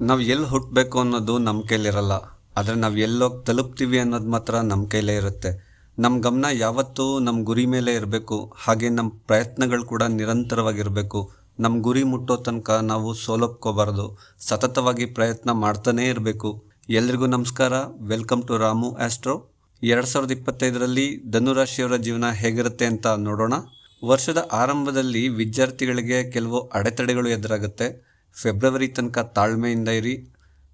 ನಾವು ಎಲ್ಲಿ ಹುಟ್ಟಬೇಕು ಅನ್ನೋದು ನಮ್ಮ ಕೈಲಿರಲ್ಲ. ಆದರೆ ನಾವು ಎಲ್ಲೋಗಿ ತಲುಪ್ತೀವಿ ಅನ್ನೋದು ಮಾತ್ರ ನಮ್ಮ ಕೈಲೇ ಇರುತ್ತೆ. ನಮ್ಮ ಗಮನ ಯಾವತ್ತೂ ನಮ್ಮ ಗುರಿ ಮೇಲೆ ಇರಬೇಕು. ಹಾಗೆ ನಮ್ಮ ಪ್ರಯತ್ನಗಳು ಕೂಡ ನಿರಂತರವಾಗಿರಬೇಕು. ನಮ್ಮ ಗುರಿ ಮುಟ್ಟೋ ತನಕ ನಾವು ಸೋಲೊಪ್ಕೋಬಾರ್ದು. ಸತತವಾಗಿ ಪ್ರಯತ್ನ ಮಾಡ್ತಾನೇ ಇರಬೇಕು. ಎಲ್ರಿಗೂ ನಮಸ್ಕಾರ. Welcome to Ramu Astro. ಎರಡು ಸಾವಿರದ ಇಪ್ಪತ್ತೈದರಲ್ಲಿ ಧನುರಾಶಿಯವರ ಜೀವನ ಹೇಗಿರುತ್ತೆ ಅಂತ ನೋಡೋಣ. ವರ್ಷದ ಆರಂಭದಲ್ಲಿ ವಿದ್ಯಾರ್ಥಿಗಳಿಗೆ ಕೆಲವು ಅಡೆತಡೆಗಳು ಎದುರಾಗುತ್ತೆ. ಫೆಬ್ರವರಿ ತನಕ ತಾಳ್ಮೆಯಿಂದ ಇರಿ.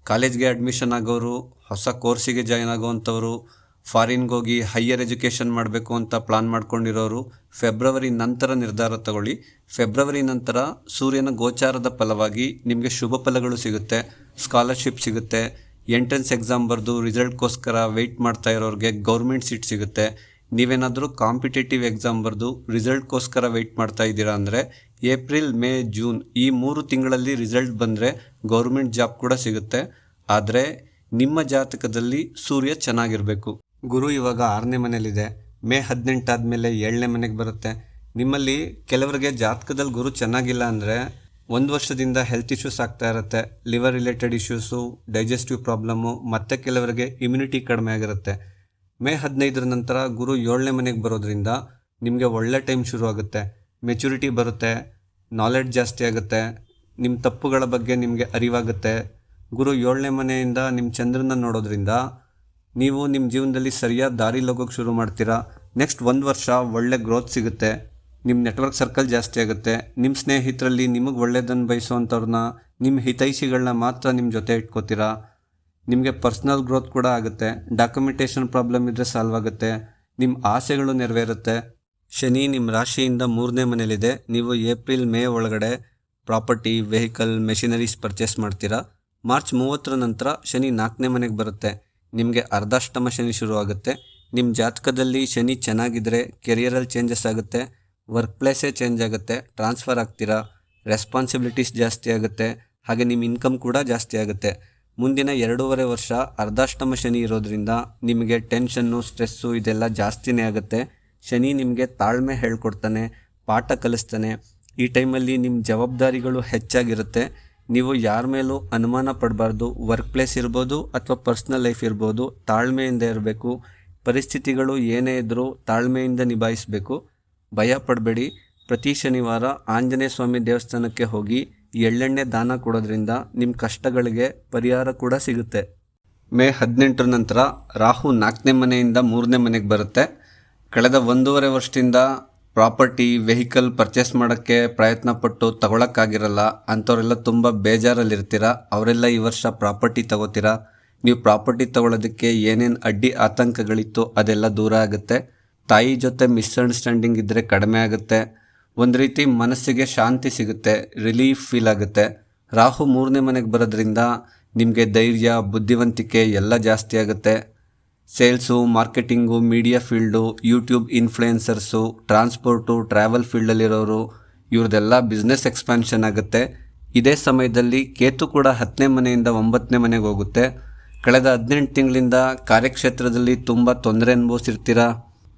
ಕಾಲೇಜ್ಗೆ ಅಡ್ಮಿಷನ್ ಆಗೋರು, ಹೊಸ ಕೋರ್ಸಿಗೆ ಜಾಯ್ನ್ ಆಗೋವಂಥವ್ರು ಫಾರಿನ್ಗೆ ಹೋಗಿ ಹೈಯರ್ ಎಜುಕೇಷನ್ ಮಾಡಬೇಕು ಅಂತ ಪ್ಲಾನ್ ಮಾಡ್ಕೊಂಡಿರೋರು, ಫೆಬ್ರವರಿ ನಂತರ ನಿರ್ಧಾರ ತಗೊಳ್ಳಿ. ಫೆಬ್ರವರಿ ನಂತರ ಸೂರ್ಯನ ಗೋಚಾರದ ಫಲವಾಗಿ ನಿಮಗೆ ಶುಭ ಫಲಗಳು ಸಿಗುತ್ತೆ ಸ್ಕಾಲರ್ಶಿಪ್ ಸಿಗುತ್ತೆ ಎಂಟ್ರೆನ್ಸ್ ಎಕ್ಸಾಮ್ ಬರೆದು ರಿಸಲ್ಟ್ಗೋಸ್ಕರ ವೆಯ್ಟ್ ಮಾಡ್ತಾ ಇರೋರಿಗೆ ಗೌರ್ಮೆಂಟ್ ಸೀಟ್ ಸಿಗುತ್ತೆ. ನೀವೇನಾದರೂ ಕಾಂಪಿಟೇಟಿವ್ ಎಕ್ಸಾಮ್ ಬರೆದು ರಿಸಲ್ಟ್ಗೋಸ್ಕರ ವೆಯ್ಟ್ ಮಾಡ್ತಾ ಇದ್ದೀರಾ ಅಂದರೆ ಏಪ್ರಿಲ್, ಮೇ, ಜೂನ್ ಈ ಮೂರು ತಿಂಗಳಲ್ಲಿ ರಿಸಲ್ಟ್ ಬಂದರೆ ಗೌರ್ಮೆಂಟ್ ಜಾಬ್ ಕೂಡ ಸಿಗುತ್ತೆ. ಆದರೆ ನಿಮ್ಮ ಜಾತಕದಲ್ಲಿ ಸೂರ್ಯ ಚೆನ್ನಾಗಿರಬೇಕು. ಗುರು ಇವಾಗ ಆರನೇ ಮನೇಲಿದೆ ಮೇ ಹದಿನೆಂಟಾದಮೇಲೆ ಏಳನೇ ಮನೆಗೆ ಬರುತ್ತೆ. ನಿಮ್ಮಲ್ಲಿ ಕೆಲವರಿಗೆ ಜಾತಕದಲ್ಲಿ ಗುರು ಚೆನ್ನಾಗಿಲ್ಲ ಅಂದರೆ ಒಂದು ವರ್ಷದಿಂದ ಹೆಲ್ತ್ ಇಶ್ಯೂಸ್ ಆಗ್ತಾ ಇರುತ್ತೆ. Liver related issues digestive problem ಮತ್ತು ಕೆಲವರಿಗೆ ಇಮ್ಯುನಿಟಿ ಕಡಿಮೆ ಆಗಿರುತ್ತೆ. ಮೇ ಹದಿನೈದರ ನಂತರ ಗುರು ಏಳನೇ ಮನೆಗೆ ಬರೋದ್ರಿಂದ ನಿಮಗೆ ಒಳ್ಳೆ ಟೈಮ್ ಶುರು ಆಗುತ್ತೆ ಮೆಚುರಿಟಿ ಬರುತ್ತೆ. ನಾಲೆಡ್ಜ್ ಜಾಸ್ತಿ ಆಗುತ್ತೆ ನಿಮ್ಮ ತಪ್ಪುಗಳ ಬಗ್ಗೆ ನಿಮಗೆ ಅರಿವಾಗುತ್ತೆ. ಗುರು ಏಳನೇ ಮನೆಯಿಂದ ನಿಮ್ಮ ಚಂದ್ರನ ನೋಡೋದ್ರಿಂದ ನೀವು ನಿಮ್ಮ ಜೀವನದಲ್ಲಿ ಸರಿಯಾದ ದಾರಿ ಹೋಗೋಕ್ಕೆ ಶುರು ಮಾಡ್ತೀರಾ. ನೆಕ್ಸ್ಟ್ ಒಂದು ವರ್ಷ ಒಳ್ಳೆ ಗ್ರೋತ್ ಸಿಗುತ್ತೆ. ನಿಮ್ಮ ನೆಟ್ವರ್ಕ್ ಸರ್ಕಲ್ ಜಾಸ್ತಿ ಆಗುತ್ತೆ. ನಿಮ್ಮ ಸ್ನೇಹಿತರಲ್ಲಿ ನಿಮಗೆ ಒಳ್ಳೆಯದನ್ನು ಬಯಸುವಂಥವ್ರನ್ನ ನಿಮ್ಮ ಹಿತೈಷಿಗಳನ್ನ ಮಾತ್ರ ನಿಮ್ಮ ಜೊತೆ ಇಟ್ಕೋತೀರಾ. ನಿಮಗೆ ಪರ್ಸ್ನಲ್ ಗ್ರೋತ್ ಕೂಡ ಆಗುತ್ತೆ. ಡಾಕ್ಯುಮೆಂಟೇಷನ್ ಪ್ರಾಬ್ಲಮ್ ಇದ್ದರೆ ಸಾಲ್ವ್ ಆಗುತ್ತೆ. ನಿಮ್ಮ ಆಸೆಗಳು ನೆರವೇರುತ್ತೆ. ಶನಿ ನಿಮ್ಮ ರಾಶಿಯಿಂದ ಮೂರನೇ ಮನೇಲಿದೆ ನೀವು ಏಪ್ರಿಲ್, ಮೇ ಒಳಗಡೆ ಪ್ರಾಪರ್ಟಿ, ವೆಹಿಕಲ್, ಮೆಷಿನರೀಸ್ ಪರ್ಚೇಸ್ ಮಾಡ್ತೀರಾ? ಮಾರ್ಚ್ ಮೂವತ್ತರ ನಂತರ ಶನಿ ನಾಲ್ಕನೇ ಮನೆಗೆ ಬರುತ್ತೆ. ನಿಮಗೆ ಅರ್ಧಾಷ್ಟಮ ಶನಿ ಶುರು ಆಗುತ್ತೆ ನಿಮ್ಮ ಜಾತಕದಲ್ಲಿ ಶನಿ ಚೆನ್ನಾಗಿದ್ದರೆ ಕೆರಿಯರಲ್ಲಿ ಚೇಂಜಸ್ ಆಗುತ್ತೆ. ವರ್ಕ್ ಪ್ಲೇಸೇ ಚೇಂಜ್ ಆಗುತ್ತೆ. ಟ್ರಾನ್ಸ್ಫರ್ ಆಗ್ತೀರಾ? ರೆಸ್ಪಾನ್ಸಿಬಿಲಿಟೀಸ್ ಜಾಸ್ತಿ ಆಗುತ್ತೆ. ಹಾಗೆ ನಿಮ್ಮ ಇನ್ಕಮ್ ಕೂಡ ಜಾಸ್ತಿ ಆಗುತ್ತೆ. ಮುಂದಿನ ಎರಡೂವರೆ ವರ್ಷ ಅರ್ಧಾಷ್ಟಮ ಶನಿ ಇರೋದ್ರಿಂದ ನಿಮಗೆ ಟೆನ್ಷನ್ನು ಸ್ಟ್ರೆಸ್ಸು ಇದೆಲ್ಲ ಜಾಸ್ತಿನೇ ಆಗುತ್ತೆ. ಶನಿ ನಿಮಗೆ ತಾಳ್ಮೆ ಹೇಳ್ಕೊಡ್ತಾನೆ, ಪಾಠ ಕಲಿಸ್ತಾನೆ. ಈ ಟೈಮಲ್ಲಿ ನಿಮ್ಮ ಜವಾಬ್ದಾರಿಗಳು ಹೆಚ್ಚಾಗಿರುತ್ತೆ. ನೀವು ಯಾರ ಮೇಲೂ ಅನುಮಾನ ಪಡಬಾರ್ದು. ವರ್ಕ್ ಪ್ಲೇಸ್ ಇರ್ಬೋದು ಅಥವಾ ಪರ್ಸ್ನಲ್ ಲೈಫ್ ಇರ್ಬೋದು. ತಾಳ್ಮೆಯಿಂದ ಇರಬೇಕು. ಪರಿಸ್ಥಿತಿಗಳು ಏನೇ ಇದ್ದರೂ ತಾಳ್ಮೆಯಿಂದ ನಿಭಾಯಿಸಬೇಕು. ಭಯ ಪಡಬೇಡಿ. ಪ್ರತಿ ಶನಿವಾರ ಆಂಜನೇಯ ಸ್ವಾಮಿ ದೇವಸ್ಥಾನಕ್ಕೆ ಹೋಗಿ ಎಳ್ಳೆಣ್ಣೆ ದಾನ ಕೊಡೋದ್ರಿಂದ ನಿಮ್ಮ ಕಷ್ಟಗಳಿಗೆ ಪರಿಹಾರ ಕೂಡ ಸಿಗುತ್ತೆ. ಮೇ ಹದಿನೆಂಟರ ನಂತರ ರಾಹು ನಾಲ್ಕನೇ ಮನೆಯಿಂದ ಮೂರನೇ ಮನೆಗೆ ಬರುತ್ತೆ. ಕಳೆದ ಒಂದೂವರೆ ವರ್ಷದಿಂದ ಪ್ರಾಪರ್ಟಿ, ವೆಹಿಕಲ್ ಪರ್ಚೇಸ್ ಮಾಡೋಕ್ಕೆ ಪ್ರಯತ್ನ ಪಟ್ಟು ತಗೊಳಕ್ಕಾಗಿರಲ್ಲ. ಅಂಥವರೆಲ್ಲ ತುಂಬ ಬೇಜಾರಲ್ಲಿರ್ತೀರ? ಅವರೆಲ್ಲ ಈ ವರ್ಷ ಪ್ರಾಪರ್ಟಿ ತಗೋತೀರಾ? ನೀವು ಪ್ರಾಪರ್ಟಿ ತಗೊಳ್ಳೋದಕ್ಕೆ ಏನೇನು ಅಡ್ಡಿ ಆತಂಕಗಳಿತ್ತು ಅದೆಲ್ಲ ದೂರ ಆಗುತ್ತೆ. ತಾಯಿ ಜೊತೆ ಮಿಸ್ಅಂಡರ್ಸ್ಟ್ಯಾಂಡಿಂಗ್ ಇದ್ದರೆ ಕಡಿಮೆ ಆಗುತ್ತೆ. ಒಂದು ರೀತಿ ಮನಸ್ಸಿಗೆ ಶಾಂತಿ ಸಿಗುತ್ತೆ, ರಿಲೀಫ್ ಫೀಲ್ ಆಗುತ್ತೆ. ರಾಹು ಮೂರನೇ ಮನೆಗೆ ಬರೋದ್ರಿಂದ ನಿಮಗೆ ಧೈರ್ಯ, ಬುದ್ಧಿವಂತಿಕೆ ಎಲ್ಲ ಜಾಸ್ತಿ ಆಗುತ್ತೆ. Sales, marketing, media field, YouTube influencers, transport, travel ಫೀಲ್ಡಲ್ಲಿರೋರು ಇವ್ರದ್ದೆಲ್ಲ ಬಿಸ್ನೆಸ್ ಎಕ್ಸ್ಪ್ಯಾನ್ಷನ್ ಆಗುತ್ತೆ. ಇದೇ ಸಮಯದಲ್ಲಿ ಕೇತು ಕೂಡ ಹತ್ತನೇ ಮನೆಯಿಂದ ಒಂಬತ್ತನೇ ಮನೆಗೆ ಹೋಗುತ್ತೆ. ಕಳೆದ ಹದಿನೆಂಟು ತಿಂಗಳಿಂದ ಕಾರ್ಯಕ್ಷೇತ್ರದಲ್ಲಿ ತುಂಬ ತೊಂದರೆ ಅನುಭವಿಸಿರ್ತೀರ?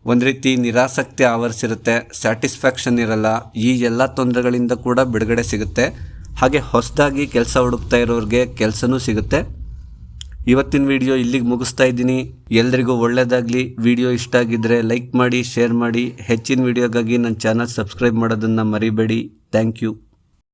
ಒಂದು ರೀತಿ ನಿರಾಸಕ್ತಿ ಆವರಿಸಿರುತ್ತೆ, ಸ್ಯಾಟಿಸ್ಫ್ಯಾಕ್ಷನ್ ಇರಲ್ಲ, ಈ ಎಲ್ಲ ತೊಂದರೆಗಳಿಂದ ಕೂಡ ಬಿಡುಗಡೆ ಸಿಗುತ್ತೆ. ಹಾಗೆ ಹೊಸದಾಗಿ ಕೆಲಸ ಹುಡುಕ್ತಾ ಇರೋರಿಗೆ ಕೆಲಸನೂ ಸಿಗುತ್ತೆ. ಇವತ್ತಿನ ವಿಡಿಯೋ ಇಲ್ಲಿಗೆ ಮುಗಿಸ್ತಾ ಇದ್ದೀನಿ. ಎಲ್ರಿಗೂ ಒಳ್ಳೆಯದಾಗಲಿ ವಿಡಿಯೋ ಇಷ್ಟ ಆಗಿದ್ರೆ ಲೈಕ್ ಮಾಡಿ, ಶೇರ್ ಮಾಡಿ. ಹೆಚ್ಚಿನ ವಿಡಿಯೋಗಾಗಿ ನನ್ನ ಚಾನಲ್ ಸಬ್ಸ್ಕ್ರೈಬ್ ಮಾಡೋದನ್ನು ಮರಿಬೇಡಿ. Thank you.